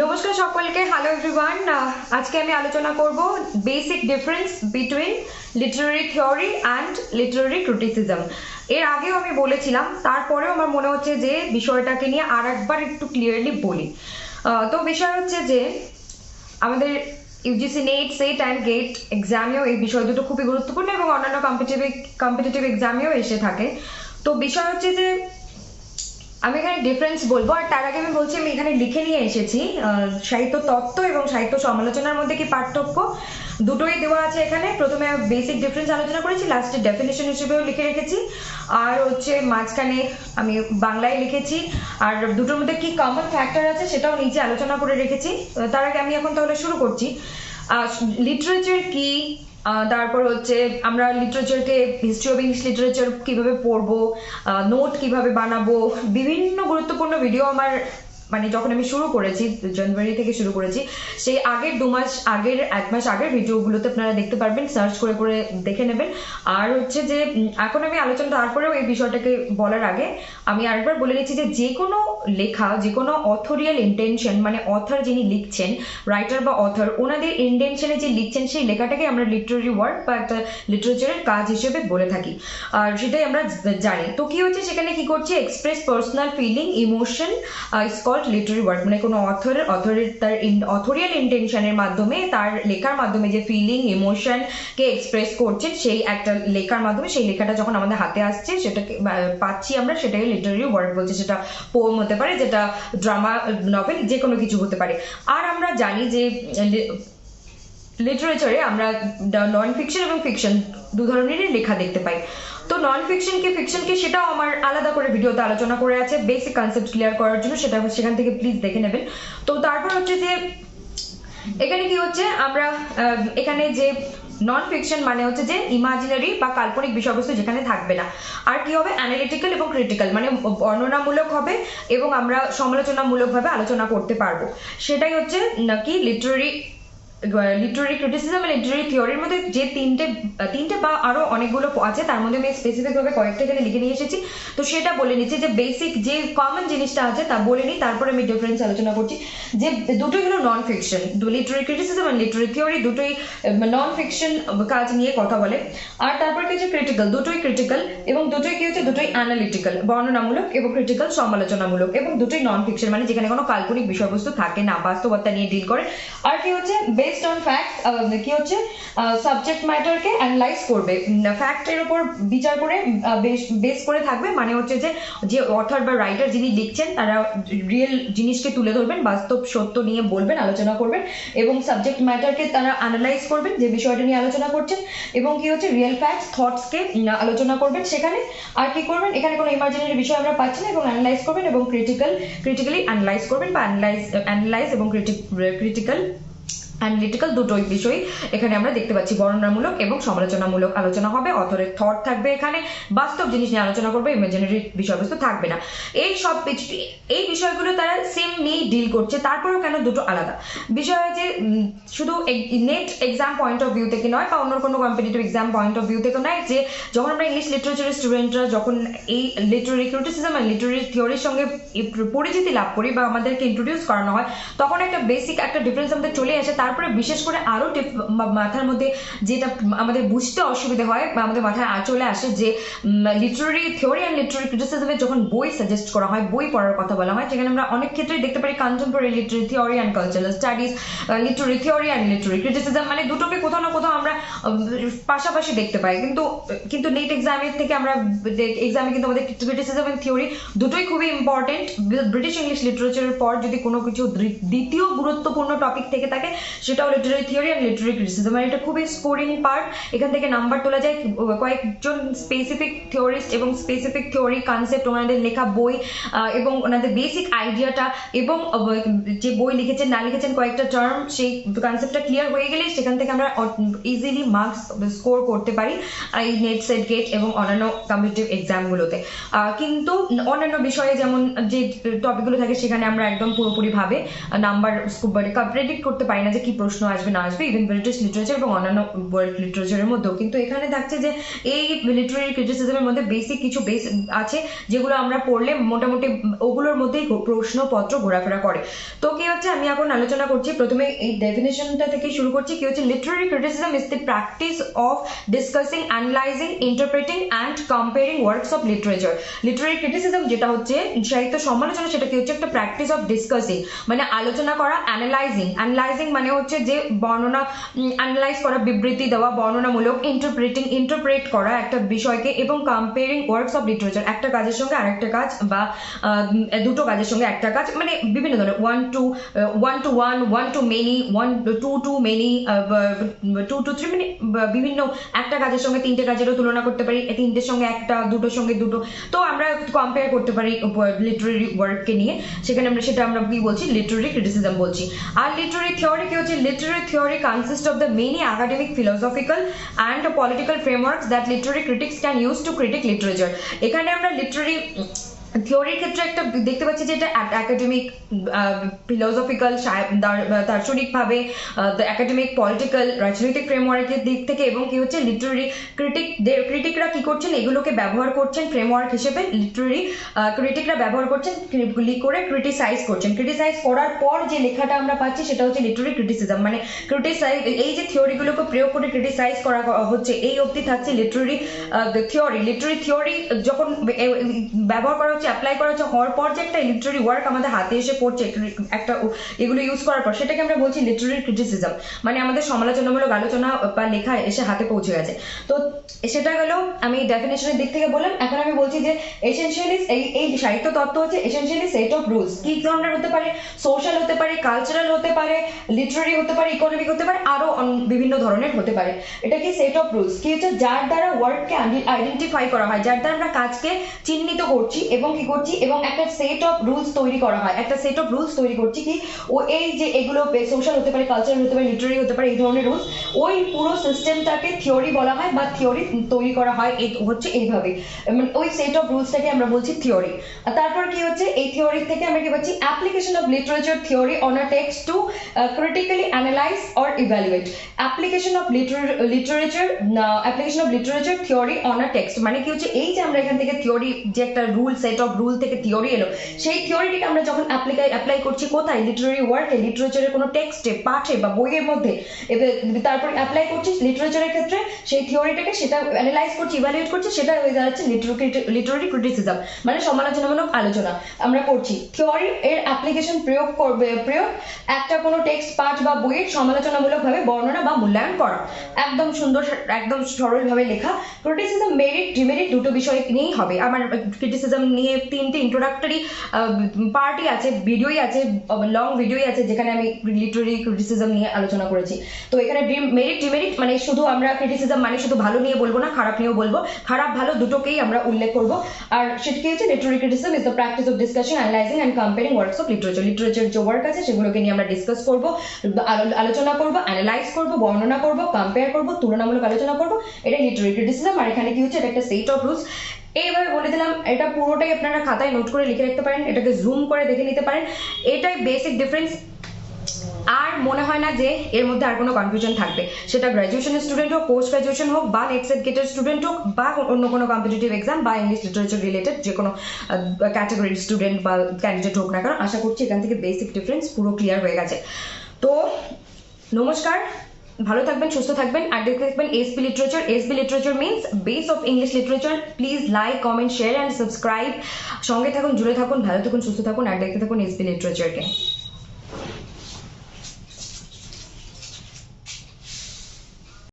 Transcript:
নমস্কার সকলকে hello everyone আজকে আমি আলোচনা করব basic difference between literary theory and literary criticism এর আগেও আমি বলেছিলাম, তারপরেও আমার মনে হচ্ছে যে বিষয়টাকে নিয়ে আর একবার একটু ক্লিয়ারলি বলি। তো বিষয় হচ্ছে যে আমাদের UGC NET SET and GATE এক্সামেও এই বিষয় দুটো খুবই গুরুত্বপূর্ণ এবং অন্যান্য কম্পিটিটিভ কম্পিটিটিভ এক্সামেও এসে থাকে। তো বিষয় হচ্ছে যে আমি এখানে ডিফারেন্স বলব, আর তার আগে আমি বলছি, আমি এখানে লিখে নিয়ে এসেছি সাহিত্য তত্ত্ব এবং সাহিত্য সমালোচনার মধ্যে কি পার্থক্য? দুটোই দেওয়া আছে এখানে। প্রথমে বেসিক ডিফারেন্স আলোচনা করেছি লাস্টে ডেফিনেশন হিসেবেও লিখে রেখেছি। আর হচ্ছে মাঝখানে আমি বাংলায় লিখেছি। আর দুটোর মধ্যে কি কমন ফ্যাক্টর আছে সেটাও নিচে আলোচনা করে রেখেছি। তার আগে আমি এখন তাহলে শুরু করছি। লিটারেচার কি? তারপর হচ্ছে আমরা লিটারেচারকে হিস্ট্রি অফ ইংলিশ লিটারেচার কীভাবে পড়ব নোট কীভাবে বানাবো, বিভিন্ন গুরুত্বপূর্ণ ভিডিও আমার মানে যখন আমি শুরু করেছি জানুয়ারি থেকে শুরু করেছি, সেই আগের দু মাস আগের, এক মাস আগের ভিডিওগুলোতে আপনারা দেখতে পারবেন সার্চ করে করে দেখে নেবেন। আর হচ্ছে যে এখন আমি আলোচনা, তারপরেও এই বিষয়টাকে বলার আগে আমি আরেকবার বলে দিচ্ছি যে যে কোনো লেখা, যে কোনো অথরিয়াল ইন্টেনশন মানে অথর যিনি লিখছেন রাইটার বা অথর ওনাদের ইন্টেনশনে যে লিখছেন, সেই লেখাটাকে আমরা লিটারারি ওয়ার্ক বা একটা লিটারেচারের কাজ হিসেবে বলে থাকি। আর সেটাই আমরা জানি। তো কি হচ্ছে? সেখানে কি করছে? Express personal feeling emotion called literary work মানে কোনো অথরের অথরের তার অথরিয়াল ইন্টেনশনের মাধ্যমে তার লেখার মাধ্যমে যে ফিলিং ইমোশনকে এক্সপ্রেস করছেন, সেই একটা লেখার মাধ্যমে সেই লেখাটা যখন আমাদের হাতে আসছে, সেটাকে পাচ্ছি আমরা, সেটাকে লিটারি ওয়ার্ক বলছে, সেটা পোম হতে পারে, যেটা ড্রামা নভেল যে কোনো কিছু হতে পারে। আর আমরা জানি যে লিটারেচারে আমরা নন ফিকশন এবং ফিকশন দু ধরনেরই লেখা দেখতে পাই। তো নন ফিকশন কি ফিকশন কি সেটাও আমার আলাদা করে ভিডিওতে আলোচনা করে আছে। বেসিক কনসেপ্ট ক্লিয়ার করার জন্য সেটা সেখান থেকে প্লিজ দেখে নেবেন। তো তারপর হচ্ছে যে, এখানে কি হচ্ছে, আমরা এখানে যে নন ফিকশন মানে হচ্ছে যে ইমাজিনারি বা কাল্পনিক বিষয়বস্তু যেখানে থাকবে না। আর কি হবে? অ্যানালিটিক্যাল এবং ক্রিটিক্যাল মানে বর্ণনামূলক হবে এবং আমরা সমালোচনামূলকভাবে আলোচনা করতে পারব। সেটাই হচ্ছে নাকি লিটারারি লিটারারি ক্রিটিসিজম লিটারি থিওরির মধ্যে যে তিনটে তিনটে বা আরও অনেকগুলো আছে, তার মধ্যে আমি স্পেসিফিক ভাবে কয়েকটা এখানে লিখে নিয়ে এসেছি। তো সেটা বলে নিচ্ছি যে বেসিক যে কমন জিনিসটা আছে, তা বলে নিই, তারপরে আমি ডিফারেন্স আলোচনা করছি। যে দুটোই হলো নন ফিকশন লিটারি ক্রিটিসিজম আর লিটারি থিওরি দুটোই নন ফিকশন কাজ নিয়ে কথা বলে। আর তারপর কি হচ্ছে ক্রিটিক্যাল দুটোই ক্রিটিক্যাল এবং দুটোই কি হচ্ছে, দুটোই অ্যানালিটিক্যাল বর্ণনামূলক এবং ক্রিটিক্যাল সমালোচনামূলক এবং দুটোই নন ফিকশন মানে যেখানে কোনো কাল্পনিক বিষয়বস্তু থাকে না, বাস্তবতা নিয়ে ডিল করে। আর কি হচ্ছে বেসড অন ফ্যাক্ট কি হচ্ছে সাবজেক্ট ম্যাটারকে অ্যানালাইজ করবে। ফ্যাক্টের উপর বিচার করে বেস করে থাকবে মানে হচ্ছে যে যে অথর বা রাইটার যিনি লিখছেন, তারা রিয়েল জিনিসকে তুলে ধরবেন, বাস্তব সত্য নিয়ে বলবেন, আলোচনা করবেন, এবং সাবজেক্ট ম্যাটারকে তারা অ্যানালাইজ করবেন, যে বিষয়টা নিয়ে আলোচনা করছেন, এবং কি হচ্ছে রিয়েল ফ্যাক্টস থটসকে আলোচনা করবেন সেখানে, আর কি করবেন, এখানে কোনো ইমার্জেন্সি বিষয় আমরা পাচ্ছি না, এবং অ্যানালাইজ করবেন, এবং ক্রিটিক্যাল ক্রিটিক্যালি অ্যানালাইজ করবেন, বা অ্যানালাইজ অ্যানালাইজ এবং ক্রিটিক্যাল অ্যানালিটিক্যাল দুটোই বিষয় এখানে আমরা দেখতে পাচ্ছি বর্ণনামূলক এবং সমালোচনামূলক আলোচনা হবে। অথরের থট থাকবে এখানে। বাস্তব জিনিস নিয়ে আলোচনা করবে ইমাজিনারি বিষয়বস্তু থাকবে না। এই সব এই বিষয়গুলো তারা সেম নিয়েই ডিল করছে, তারপরেও কেন দুটো আলাদা? বিষয় যে শুধু NET exam point of view থেকে নয়, বা অন্য কোনো competitive exam point of view থেকে নয়, যে যখন আমরা ইংলিশ লিটারেচারের স্টুডেন্টরা যখন এই লিটারারি ক্রিটিসিজম আর লিটারারি থিওরির সঙ্গে পরিচিতি লাভ করি বা আমাদেরকে ইন্ট্রোডিউস করানো হয়, তখন একটা বেসিক একটা ডিফারেন্স আমাদের চলে আসে। তারপরে বিশেষ করে আরও মাথার মধ্যে যেটা আমাদের বুঝতে অসুবিধা হয় বা আমাদের মাথায় চলে আসে যে লিটারারি থিওরি অ্যান্ড লিটারারি ক্রিটিসিজমের যখন বই সাজেস্ট করা হয়, বই পড়ার কথা বলা হয় সেখানে আমরা অনেক ক্ষেত্রেই দেখতে পারি contemporary literary theory and cultural studies literary theory and literary criticism মানে দুটোকে কোথাও না কোথাও আমরা পাশাপাশি দেখতে পাই। কিন্তু কিন্তু নেট এক্সামের থেকে আমরা এক্সামে কিন্তু আমাদের ক্রিটিসিজম অ্যান্ড থিওরি দুটোই খুবই ইম্পর্টেন্ট ব্রিটিশ ইংলিশ লিটারেচারের পর যদি কোনো কিছু দ্বিতীয় গুরুত্বপূর্ণ টপিক থেকে থাকে সেটাও literary theory and literary criticism আর এটা খুবই স্কোরিং পার্ট এখান থেকে নাম্বার তোলা যায় কয়েকজন স্পেসিফিক থিওরিস্ট এবং স্পেসিফিক থিওরি কনসেপ্ট ওনাদের লেখা বই এবং ওনাদের বেসিক আইডিয়াটা এবং যে বই লিখেছেন, না লিখেছেন কয়েকটা টার্ম সেই কনসেপ্টটা ক্লিয়ার হয়ে গেলে সেখান থেকে আমরা ইজিলি মার্কস স্কোর করতে পারি এই নেট সেট গেট এবং অন্যান্য কম্পিটিটিভ এক্সামগুলোতে কিন্তু অন্যান্য বিষয়ে যেমন যে টপিকগুলো থাকে, সেখানে আমরা একদম পুরোপুরিভাবে নাম্বার প্রেডিক্ট করতে পারি না যে কি প্রশ্ন আসবে, না আসবে ইভেন ব্রিটিশ লিটারেচার এবং অন্যান্য ওয়ার্ল্ড লিটারেচারের মধ্যেও। কিন্তু এখানে থাকছে যে, এই লিটারেরি ক্রিটিসিজমের মধ্যে বেসিক কিছু বেস আছে, যেগুলো আমরা পড়লে মোটামুটি ওগুলোর মধ্যেই প্রশ্নপত্র ঘোরাফেরা করে। তো কি হচ্ছে, আমি এখন আলোচনা করছি, প্রথমে এই ডেফিনেশনটা থেকে শুরু করছি, কি হচ্ছে literary criticism is the practice of discussing analysing interpreting and comparing works of literature literary criticism যেটা হচ্ছে সাহিত্য সমালোচনা, সেটা কি হচ্ছে, একটা প্র্যাকটিস অফ ডিসকাসিং মানে আলোচনা করা অ্যানালাইজিং অ্যানালাইজিং মানে হচ্ছে যে বর্ণনা অ্যানালাইজ করা, বিবৃতি দেওয়া, বর্ণনামূলক ইন্টারপ্রেটিং ইন্টারপ্রেট করা একটা বিষয়কে এবং কম্পেয়ারিং ওয়ার্কস অফ লিটারেচার একটা কাজের সঙ্গে আরেকটা কাজ বা দুটো কাজের সঙ্গে একটা কাজ মানে বিভিন্ন ধরনের one two one two one one two many one two two many two two three মানে বিভিন্ন একটা কাজের সঙ্গে তিনটে কাজেরও তুলনা করতে পারি তিনটের সঙ্গে একটা, দুটোর সঙ্গে দুটো, তো আমরা কম্পেয়ার করতে পারি লিটারেরি ওয়ার্ককে নিয়ে, সেখানে আমরা, সেটা আমরা কি বলছি লিটারেরি ক্রিটিসিজম বলছি। আর লিটারেরি থিওরি কি হচ্ছে literary theory consist of the many academic philosophical and political frameworks that literary critics can use to critique literature এখানে আমরা লিটারেরি থিওরির ক্ষেত্রে একটা দেখতে পাচ্ছি যে এটা একাডেমিক ফিলোসফিক্যাল দার্শনিকভাবে একাডেমিক পলিটিক্যাল রাজনৈতিক ফ্রেমওয়ার্কের দিক থেকে এবং কি হচ্ছে লিটারেরি ক্রিটিক ক্রিটিকরা কি করছেন? এগুলোকে ব্যবহার করছেন ফ্রেমওয়ার্ক হিসেবে লিটারেরি ক্রিটিকরা ব্যবহার করছেন ক্রি- করে ক্রিটিসাইজ করছেন। ক্রিটিসাইজ করার পর যে লেখাটা আমরা পাচ্ছি সেটা হচ্ছে লিটারি ক্রিটিসিজম মানে ক্রিটিসাইজ এই যে থিওরিগুলোকে প্রয়োগ করে ক্রিটিসাইজ করা হচ্ছে, এই অবধি থাকছে লিটারেরি থিওরি লিটারি থিওরি যখন ব্যবহার করা হচ্ছে অ্যাপ্লাই করা হচ্ছে, হওয়ার পর যে একটা লিটারি ওয়ার্ক আমাদের হাতে এসে পড়ছে একটা এগুলো ইউজ করার পর, সেটাকে আমরা বলছি লিটারি ক্রিটিসিজম মানে আমাদের সমালোচনামূলক আলোচনা বা লেখা এসে হাতে পৌঁছে গেছে। তো সেটা গেল আমি ডেফিনেশনের দিক থেকে বললাম, এখন আমি বলছি যে এসেনশিয়ালি এই এই সাহিত্য তত্ত্ব হচ্ছে এসেনশিয়ালি সেট অফ রুলস কি ধরনের হতে পারে? সোশ্যাল হতে পারে কালচারাল হতে পারে লিটারি হতে পারে ইকোনমিক হতে পারে, আরও অন- বিভিন্ন ধরনের হতে পারে। এটা কি সেট অফ রুলস কি হচ্ছে? যার দ্বারা ওয়ার্ডকে আইডেন্টিফাই করা হয়, যার দ্বারা আমরা কাজকে চিহ্নিত করছি এবং কি করছি এবং একটা সেট অফ রুলস তৈরি করা হয়। একটা সেট অফ রুলস তৈরি করছি কি, ও এই যে এগুলো সোশ্যাল হতে পারে কালচারাল হতে পারে লিটারারি হতে পারে, এই ধরনের রুলস ওই পুরো সিস্টেমটাকে থিওরি বলা হয় বা থিওরি তৈরি করা হয়, এই হচ্ছে এইভাবে। মানে ওই সেট অফ রুলসটাকে আমরা বলছি থিওরি তারপর কি হচ্ছে, এই থিওরি থেকে আমরা কি বলছি application of literature theory on a text to critically analyse or evaluate application of literature application of literature theory on a text মানে কি হচ্ছে, এই যে আমরা এখান থেকে থিওরি যে একটা রুল সেট অফ রুল থেকে থিওরি এলো। সেই থিওরিটিকে আমরা যখন অ্যাপ্লাই অ্যাপ্লাই করছি কোথায়? লিটারারি ওয়ার্কে লিটারেচারের কোনো টেক্সটে পাঠে বা বইয়ের মধ্যে। এবার তারপর অ্যাপ্লাই করছি লিটারেচারের ক্ষেত্রে, সেই থিওরিটাকে সেটা অ্যানালাইজ করছি ইভ্যালুয়েট করছি, সেটা হয়ে যাচ্ছে লিটারারি ক্রিটিসিজম মানে সমালোচনামূলক আলোচনা আমরা করছি। থিওরি এর অ্যাপ্লিকেশন প্রয়োগ করবে, প্রয়োগ একটা কোনো টেক্সট পাঠ বা বইয়ের সমালোচনামূলকভাবে বর্ণনা বা মূল্যায়ন করা। একদম সুন্দর, একদম সরলভাবে লেখা। ক্রিটিসিজম মেরিট ডিমেরিট দুটো বিষয় নিয়েই হবে। আমার ক্রিটিসিজম নিয়ে তিনটে ইন্ট্রোডাক্টরি পার্টি আছে ভিডিওই আছে লং ভিডিওই আছে, যেখানে আমি লিটারারি ক্রিটিসিজম নিয়ে আলোচনা করেছি। তো এখানে মেরিট ডিমেরিট মানে শুধু আমরা ক্রিটিসিজম মানে শুধু ভালো নিয়ে বলব না, খারাপ নিয়েও বলব। খারাপ, ভালো দুটোকেই আমরা উল্লেখ করব। আর সেটা কি হচ্ছে literary criticism is the practice of discussion analysing and comparing works of literature literature যে ওয়ার্ক আছে, সেগুলোকে নিয়ে আমরা ডিসকাস করব আলোচনা করব অ্যানালাইজ করব, বর্ণনা করব কম্পেয়ার করব, তুলনামূলক আলোচনা করব। এটা লিটারারি ক্রিটিসিজম আর এখানে কি হচ্ছে? এটা একটা সেট অফ রুলস এইভাবে বলে দিলাম, এটা পুরোটাই আপনারা খাতায় নোট করে লিখে রাখতে পারেন, এটাকে জুম করে দেখে নিতে পারেন। এটাই বেসিক ডিফারেন্স আর মনে হয় না যে এর মধ্যে আর কোনো কনফিউশন থাকবে। সেটা গ্র্যাজুয়েশনের স্টুডেন্ট হোক পোস্ট গ্র্যাজুয়েশন হোক, বা নেক্সট গেটের স্টুডেন্ট হোক, বা অন্য কোনো কম্পিটিটিভ এক্সাম বা ইংলিশ লিটারেচার রিলেটেড যে কোনো ক্যাটাগরির স্টুডেন্ট বা ক্যান্ডিডেট হোক না কারণ আশা করছি এখান থেকে বেসিক ডিফারেন্স পুরো ক্লিয়ার হয়ে গেছে। তো, নমস্কার। ভালো থাকবেন, সুস্থ থাকবেন, আর দেখতে থাকবেন SB literature SB literature means base of English literature please like comment share and subscribe সঙ্গে থাকুন, জুড়ে থাকুন, ভালো থাকুন, সুস্থ থাকুন, আর দেখতে থাকুন এসবি লিটারেচারকে